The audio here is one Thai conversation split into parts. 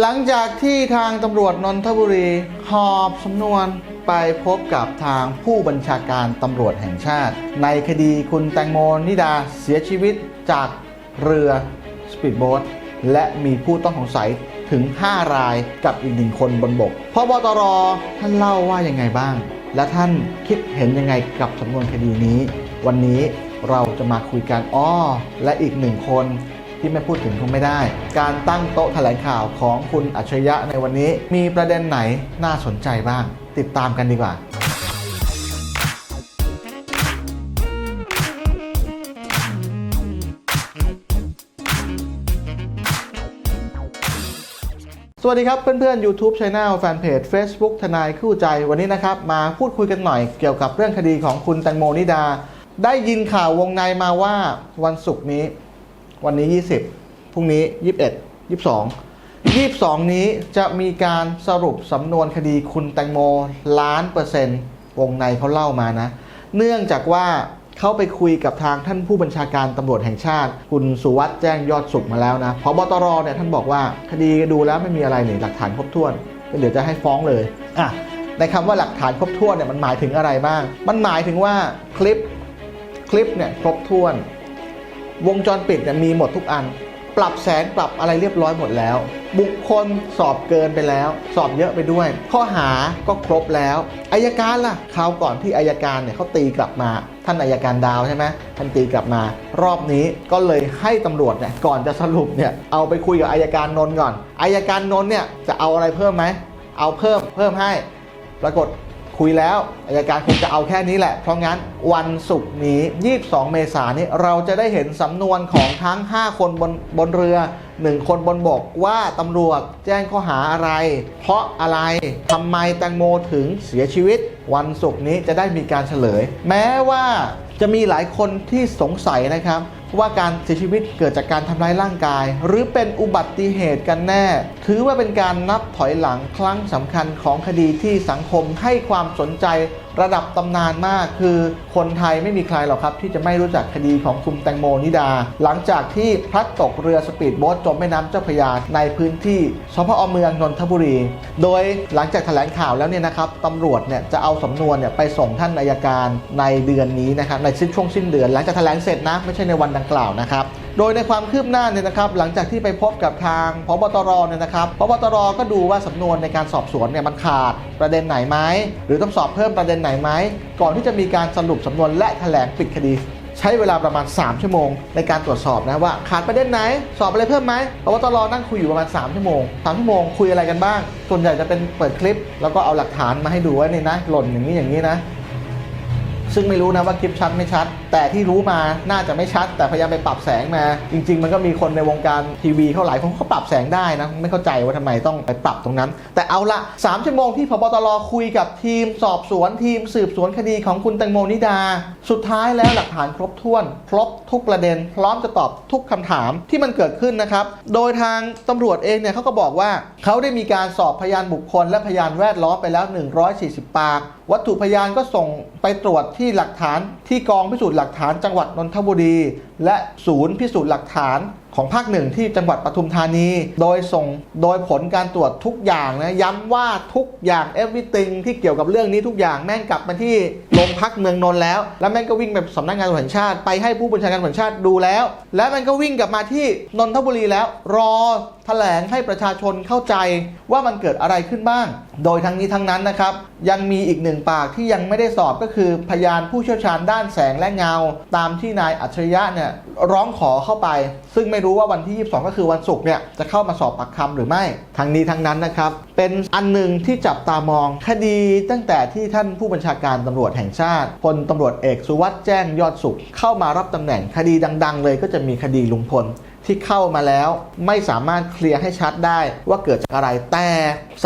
หลังจากที่ทางตำรวจนนทบุรีหอบสำนวนไปพบกับทางผู้บัญชาการตำรวจแห่งชาติ ในคดีคุณแตงโมนิดาเสียชีวิตจากเรือสปีดโบ๊ทและมีผู้ต้องสงสัยถึง 5 รายกับอีกหนึ่งคนบนบกพบตรท่านเล่าว่ายังไงบ้าง และท่านคิดเห็นยังไงกับสำนวนคดีนี้ วันนี้เราจะมาคุยกันอ้อและอีกหนึ่งคน ที่ไม่พูดถึงคงไม่ได้ การตั้งโต๊ะแถลงข่าวของคุณอัจฉริยะในวันนี้ มีประเด็นไหนน่าสนใจบ้าง ติดตามกันดีกว่าสวัสดีครับเพื่อนๆ YouTube Channel แฟนเพจ Facebook ทนายคู่ใจวันนี้นะครับ มาพูดคุยกันหน่อยเกี่ยวกับเรื่องคดีของคุณแตงโมนิดา ได้ยินข่าววงในมาว่าวันศุกร์นี้ วันนี้ 20 พรุ่งนี้ 21 22 22 นี้จะมีการสรุปสำนวนคดีคุณแตงโมล้านเปอร์เซ็นต์วงในเขาเล่ามานะ เนื่องจากว่าเขาไปคุยกับทางท่านผู้บัญชาการตำรวจแห่งชาติ คุณสุวัสด์แจ้งยอดสุขมาแล้วนะพบตรเนี่ยท่านบอกว่าคดีดูแล้วไม่มีอะไรนี่หลักฐานครบถ้วนเดี๋ยวจะให้ฟ้องเลยอะในคำว่าหลักฐานครบถ้วนเนี่ยมันหมายถึงอะไรบ้าง มันหมายถึงว่าคลิปคลิปเนี่ยครบถ้วน วงจรปิดเนี่ยมีหมดทุกอัน ปรับแสงปรับอะไรเรียบร้อยหมดแล้ว บุคคลสอบเกินไปแล้ว สอบเยอะไปด้วย ข้อหาก็ครบแล้วอายการล่ะคราวก่อนที่อายการเนี่ยเขาตีกลับมาท่านอายการดาวใช่ไหมท่านตีกลับมา รอบนี้ก็เลยให้ตำรวจเนี่ยก่อนจะสรุปเนี่ยเอาไปคุยกับอายการนนท์ก่อนอายการนนท์เนี่ยจะเอาอะไรเพิ่มไหมเอาเพิ่มเพิ่มให้ ปรากฏ คุยแล้วอายการคงจะเอาแค่นี้แหละ เพราะงั้นวันศุกร์นี้ 22 เมษายนนี้เราจะได้เห็นสำนวนของทั้ง 5 คนบนบนเรือ 1 คนบนบกว่าตำรวจแจ้งข้อหาอะไร เพราะอะไรทำไมแตงโมถึงเสียชีวิต วันศุกร์นี้จะได้มีการเฉลย แม้ว่าจะมีหลายคนที่สงสัยนะครับ ว่าการเสียชีวิตเกิดจากการทำร้ายร่างกาย หรือเป็นอุบัติเหตุกันแน่ ถือว่าเป็นการนับถอยหลังครั้งสำคัญของคดีที่สังคมให้ความสนใจ ระดับตำนานมากคือคนไทยไม่มีใครหรอกครับ ที่จะไม่รู้จักคดีของคุณแตงโมนิดา หลังจากที่พลัดตกเรือสปีดโบ๊ทจมแม่น้ำเจ้าพระยาในพื้นที่สพอเมืองนนทบุรี โดยหลังจากแถลงข่าวแล้วเนี่ยนะครับตำรวจเนี่ยจะเอาสำนวนเนี่ยไปส่งท่านอายการในเดือนนี้นะครับในสิ้นช่วงสิ้นเดือน หลังจากแถลงเสร็จนะไม่ใช่ในวันดังกล่าวนะครับ โดยในความคืบหน้าเนี่ยนะครับหลังจากที่ไปพบกับทางพบตรเนี่ยนะครับพบตรก็ดูว่าสำนวนในการสอบสวนเนี่ยมันขาดประเด็นไหนไหมหรือต้องสอบเพิ่มประเด็นไหนไหมก่อนที่จะมีการสรุปสำนวนและแถลงปิดคดีใช้เวลาประมาณ 3 ชั่วโมง ในการตรวจสอบนะว่าขาดประเด็นไหน สอบอะไรเพิ่มไหมพบตรนั่งคุยอยู่ประมาณ 3 ชั่วโมง 3 ชั่วโมงคุยอะไรกันบ้าง ส่วนใหญ่จะเป็นเปิดคลิป แล้วก็เอาหลักฐานมาให้ดูว่านี่นะ หล่นอย่างนี้อย่างนี้นะ ซึ่งไม่รู้นะว่าคลิปชัดไม่ชัด แต่ที่รู้มาน่าจะไม่ชัด แต่พยายามไปปรับแสงมา จริง ๆ มันก็มีคนในวงการทีวีเขาหลายคนเขาปรับแสงได้นะ ไม่เข้าใจว่าทำไมต้องไปปรับตรงนั้น แต่เอาละ3ชั่วโมงที่พบตรคุยกับทีมสอบสวนทีมสืบสวนคดีของคุณแตงโมนิดา สุดท้ายแล้วหลักฐานครบถ้วน ครบทุกประเด็น พร้อมจะตอบทุกคำถามที่มันเกิดขึ้นนะครับ โดยทางตำรวจเองเนี่ยเขาก็บอกว่าเขาได้มีการสอบพยานบุคคล และพยานแวดล้อมไปแล้ว 140 ปาก วัตถุพยานก็ส่งไปตรวจที่หลักฐานที่กองพิสูจน์หลักฐานจังหวัดนนทบุรี และศูนย์พิสูจน์หลักฐานของภาคหนึ่งที่จังหวัดปทุมธานี โดยส่งโดยผลการตรวจทุกอย่างนะย้ำว่าทุกอย่าง everything ที่เกี่ยวกับเรื่องนี้ทุกอย่างแม่งกลับมาที่โรงพักเมืองนนท์แล้ว แล้วแม่งก็วิ่งไปสำนักงานตำรวจแห่งชาติไปให้ผู้บัญชาการตำรวจแห่งชาติดูแล้ว แล้วมันก็วิ่งกลับมาที่นนทบุรีแล้ว รอ แถลงให้ประชาชนเข้าใจว่ามันเกิดอะไรขึ้นบ้าง โดยทั้งนี้ทั้งนั้นนะครับ ยังมีอีกหนึ่งปากที่ยังไม่ได้สอบก็คือพยานผู้เชี่ยวชาญด้านแสงและเงา ตามที่นายอัจฉริยะเนี่ยร้องขอเข้าไป ซึ่งไม่รู้ว่าวันที่ 22 ก็คือวันศุกร์เนี่ยจะเข้ามาสอบปากคำหรือไม่ ทั้งนี้ทั้งนั้นนะครับ เป็นอันหนึ่งที่จับตามองคดีตั้งแต่ที่ท่านผู้บัญชาการตำรวจแห่งชาติพลตำรวจเอกสุวัสด์แจ้งยอดสุข เข้ามารับตำแหน่งคดีดัง ๆ เลยก็จะมีคดีลุงพล ที่เข้ามาแล้วไม่สามารถเคลียร์ให้ชัดได้ว่าเกิดจากอะไร แต่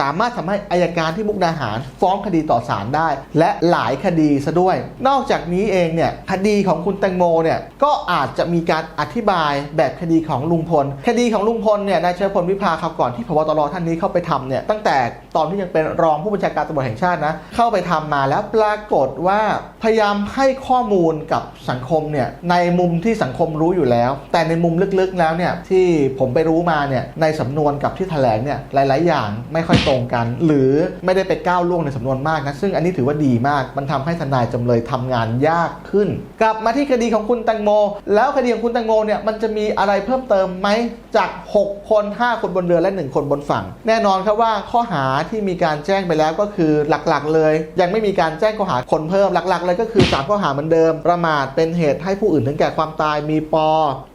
สามารถทำให้อายการที่มุกดาหาร ฟ้องคดีต่อศาลได้ และหลายคดีซะด้วย นอกจากนี้เองเนี่ยคดีของคุณแตงโมเนี่ยก็อาจจะมีการอธิบายแบบคดีของลุงพล คดีของลุงพลเนี่ยนายเชยพลวิภาครับก่อนที่พบตรท่านนี้เข้าไปทำเนี่ยตั้งแต่ตอนที่ยังเป็นรองผู้บัญชาการตำรวจแห่งชาตินะเข้าไปทำมาแล้วปรากฏว่าพยายามให้ข้อมูลกับสังคมเนี่ยในมุมที่สังคมรู้อยู่แล้ว แต่ในมุมลึกๆแล้วแล้วเนี่ยที่ผมไปรู้มาเนี่ยในสำนวนกับที่แถลงเนี่ยหลาย ๆ อย่างไม่ค่อยตรงกัน หรือไม่ได้ไปก้าวล่วงในสำนวนมากนะซึ่งอันนี้ถือว่าดีมากมันทำให้ทนายจำเลยทำงานยากขึ้น กลับมาที่คดีของคุณแตงโม แล้วคดีของคุณแตงโมเนี่ยมันจะมีอะไรเพิ่มเติมไหมจาก 6 คน 5 คนบนเรือและ 1 คนบนฝั่ง แน่นอนครับว่าข้อหาที่มีการแจ้งไปแล้วก็คือหลักๆ เลย ยังไม่มีการแจ้งข้อหาคนเพิ่มหลัก ๆ เลยก็คือ3ข้อหาเหมือนเดิม ประมาทเป็นเหตุให้ผู้อื่นถึงแก่ความตายมีปอ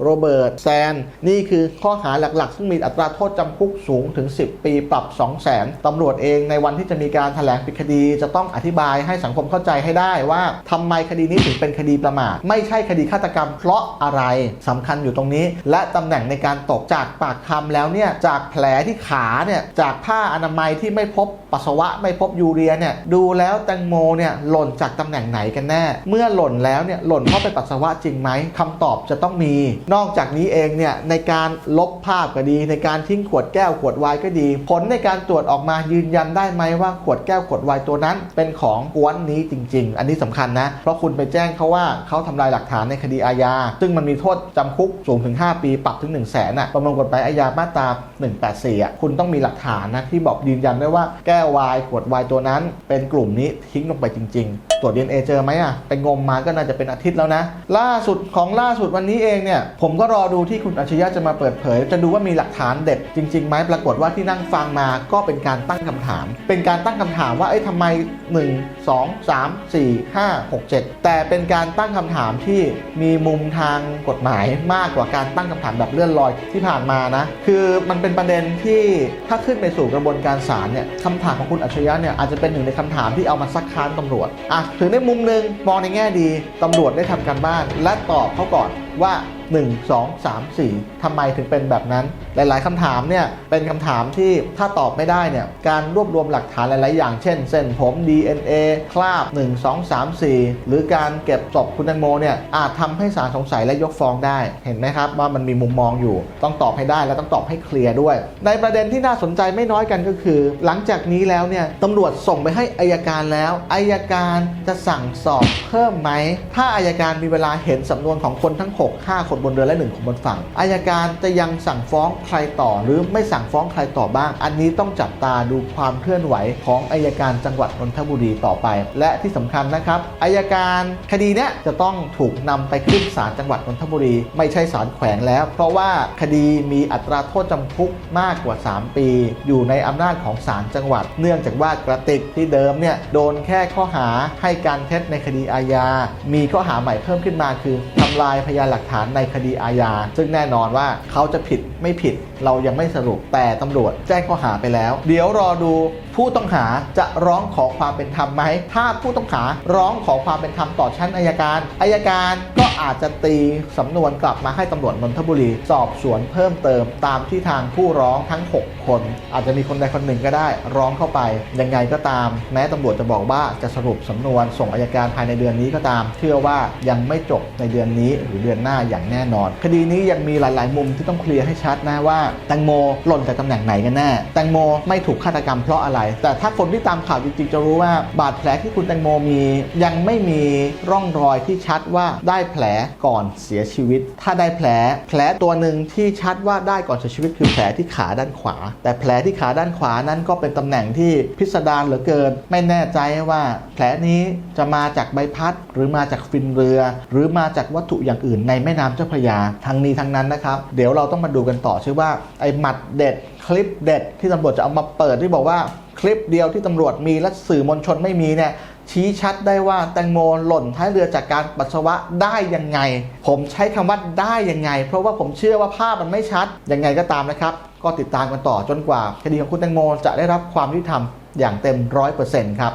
โรเบิร์ตแซนนี่คือข้อหาหลักๆ ซึ่งมีอัตราโทษจำคุกสูงถึง 10 ปีปรับ 2 0 0 0 0 0ตำรวจเองในวันที่จะมีการแถลงปิดคดี จะต้องอธิบายให้สังคมเข้าใจให้ได้ว่าทำไมคดีนี้ถึงเป็นคดีประมาทไม่ใช่คดีฆาตกรรมเพราะอะไรสำคัญอยู่ตรงนี้ และตำแหน่งในการตกจากปากคำแล้วเนี่ยจากแผลที่ขาเนี่ยจากผ้าอนามัยที่ไม่พบปัสสาวะไม่พบยูเรียเนี่ยดูแล้วแตงโมเนี่ยหล่นจากตำแหน่งไหนกันแน่ เมื่อหล่นแล้วเนี่ยหล่นเพราะเป็นปัสสาวะจริงไหมคำตอบจะต้องมี นอกจากนี้เองเนี่ยในการลบภาพก็ดี ในการทิ้งขวดแก้วขวดไวน์ก็ดี ผลในการตรวจออกมายืนยันได้ไหมว่าขวดแก้วขวดไวน์ตัวนั้นเป็นของกวนนี้จริง ๆ อันนี้สำคัญนะ เพราะคุณไปแจ้งเขาว่าเขาทำลายหลักฐานในคดีอาญา ซึ่งมันมีโทษจำคุกสูงถึง 5 ปี ปรับถึง 1 0 0 0 0แสนอะ ประมวลกฎหมายอาญามาตรา 184อะ คุณต้องมีหลักฐานนะที่บอกยืนยันได้ว่าแก้วไวน์ขวดไวน์ตัวนั้น เป็นกลุ่มนี้ทิ้งลงไปจริง ๆ ตรวจ DNA เจอไหมอะ ไปงมมาก็น่าจะเป็นอาทิตย์แล้วนะ ล่าสุดของล่าสุดวันนี้เองเนี่ย ผมก็รอดูที่คุณอัจฉริยะจะมาเปิดเผย จะดูว่ามีหลักฐานเด็ดจริงๆไหมปรากฏว่าที่นั่งฟังมาก็เป็นการตั้งคำถาม เป็นการตั้งคำถามว่าเอ้ยทำไม 1 2 3 4 5 6 7 แต่เป็นการตั้งคำถามที่มีมุมทางกฎหมายมากกว่าการตั้งคำถามแบบเลื่อนลอยที่ผ่านมานะ คือมันเป็นประเด็นที่ถ้าขึ้นไปสู่กระบวนการศาลเนี่ยคำถามของคุณอัจฉริยะเนี่ยอาจจะเป็นหนึ่งในคำถามที่เอามาซักค้านตำรวจอะถึงในมุมหนึ่งมองในแง่ดีตำรวจได้ทำการบ้าน และตอบเขาก่อน ว่า 1 2 3 4ทำไมถึงเป็นแบบนั้น หลาย ๆคำถามเนี่ยเป็นคำถามที่ถ้าตอบไม่ได้เนี่ยการรวบรวมหลักฐานหลาย ๆ อย่างเช่น เส้นผม DNA คราบ 1 2 3 4 หรือการเก็บศพคุณแตงโมเนี่ยอาจทำให้ศาลสงสัยและยกฟ้องได้เห็นไหมครับว่ามันมีมุมมองอยู่ต้องตอบให้ได้และต้องตอบให้เคลียร์ด้วย ในประเด็นที่น่าสนใจไม่น้อยกันก็คือ หลังจากนี้แล้วเนี่ยตำรวจส่งไปให้อายการแล้วอายการจะสั่งสอบเพิ่มไหมถ้าอายการมีเวลาเห็นสำนวนของคนทั้ง 6 5คนบนเรือและ1คนบนฝั่งอายการจะยังสั่งฟ้องใครต่อหรือไม่สั่งฟ้องใครต่อบ้าง อันนี้ต้องจับตาดูความเคลื่อนไหวของอายการจังหวัดนนทบุรีต่อไป และที่สำคัญนะครับอายการคดีเนี้ยจะต้องถูกนำไปขึ้นศาลจังหวัดนนทบุรี ไม่ใช่ศาลแขวงแล้ว เพราะว่าคดีมีอัตราโทษจำคุกมากกว่า 3 ปี อยู่ในอำนาจของศาลจังหวัด เนื่องจากว่ากระติกที่เดิมเนี่ยโดนแค่ข้อหาให้การเท็จในคดีอาญา มีข้อหาใหม่เพิ่มขึ้นมาคือทำลายพยานหลักักฐานในคดีอาญา ซึ่งแน่นอนว่าเขาจะผิดไม่ผิดเรายังไม่สรุปแต่ตำรวจแจ้งข้อหาไปแล้ว เดี๋ยวรอดู ผู้ต้องหาจะร้องขอความเป็นธรรมไหม ถ้าผู้ต้องหาร้องขอความเป็นธรรมต่อชั้นอายการ อายการก็อาจจะตีสำนวนกลับมาให้ตำรวจนนทบุรี สอบสวนเพิ่มเติมตามที่ทางผู้ร้องทั้ง 6 คน อาจจะมีคนใดคนหนึ่งก็ได้ร้องเข้าไป ยังไงก็ตาม แม้ตำรวจจะบอกว่าจะสรุปสำนวนส่งอายการภายในเดือนนี้ก็ตาม เชื่อว่ายังไม่จบในเดือนนี้หรือเดือนหน้าอย่างแน่นอน คดีนี้ยังมีหลาย ๆ มุมที่ต้องเคลียร์ให้ชัดนะว่าแตงโมหล่นจากตำแหน่งไหนกันแน่แตงโมไม่ถูกฆาตกรรมเพราะอะไรแต่ถ้าคนที่ตามข่าวจริงๆ จะรู้ว่าบาดแผลที่คุณแตงโมมี ยังไม่มีร่องรอยที่ชัดว่าได้แผลก่อนเสียชีวิต ถ้าได้แผลแผลตัวหนึ่งที่ชัดว่าได้ก่อนเสียชีวิตคือแผลที่ขาด้านขวา แต่แผลที่ขาด้านขวานั้นก็เป็นตำแหน่งที่พิสดารเหลือเกิน ไม่แน่ใจว่าแผลนี้จะมาจากใบพัด หรือมาจากฟินเรือ หรือมาจากวัตถุอย่างอื่นในแม่น้ำเจ้าพระยาทั้งนี้ทั้งนั้นนะครับ เดี๋ยวเราต้องมาดูกันต่อชื่อว่าไอ้หมัดเด็ด คลิปเด็ดที่ตำรวจจะเอามาเปิดที่บอกว่าคลิปเดียวที่ตำรวจมีและสื่อมวลชนไม่มีเนี่ยชี้ชัดได้ว่าแตงโมหล่นท้ายเรือจากการปัสสาวะได้ยังไง ผมใช้คำว่าได้ยังไง เพราะว่าผมเชื่อว่าภาพมันไม่ชัดยังไงก็ตามนะครับ ก็ติดตามกันต่อจนกว่าคดีของคุณแตงโมจะได้รับความยุติธรรมอย่างเต็มร้อยเปอร์เซ็นต์ครับ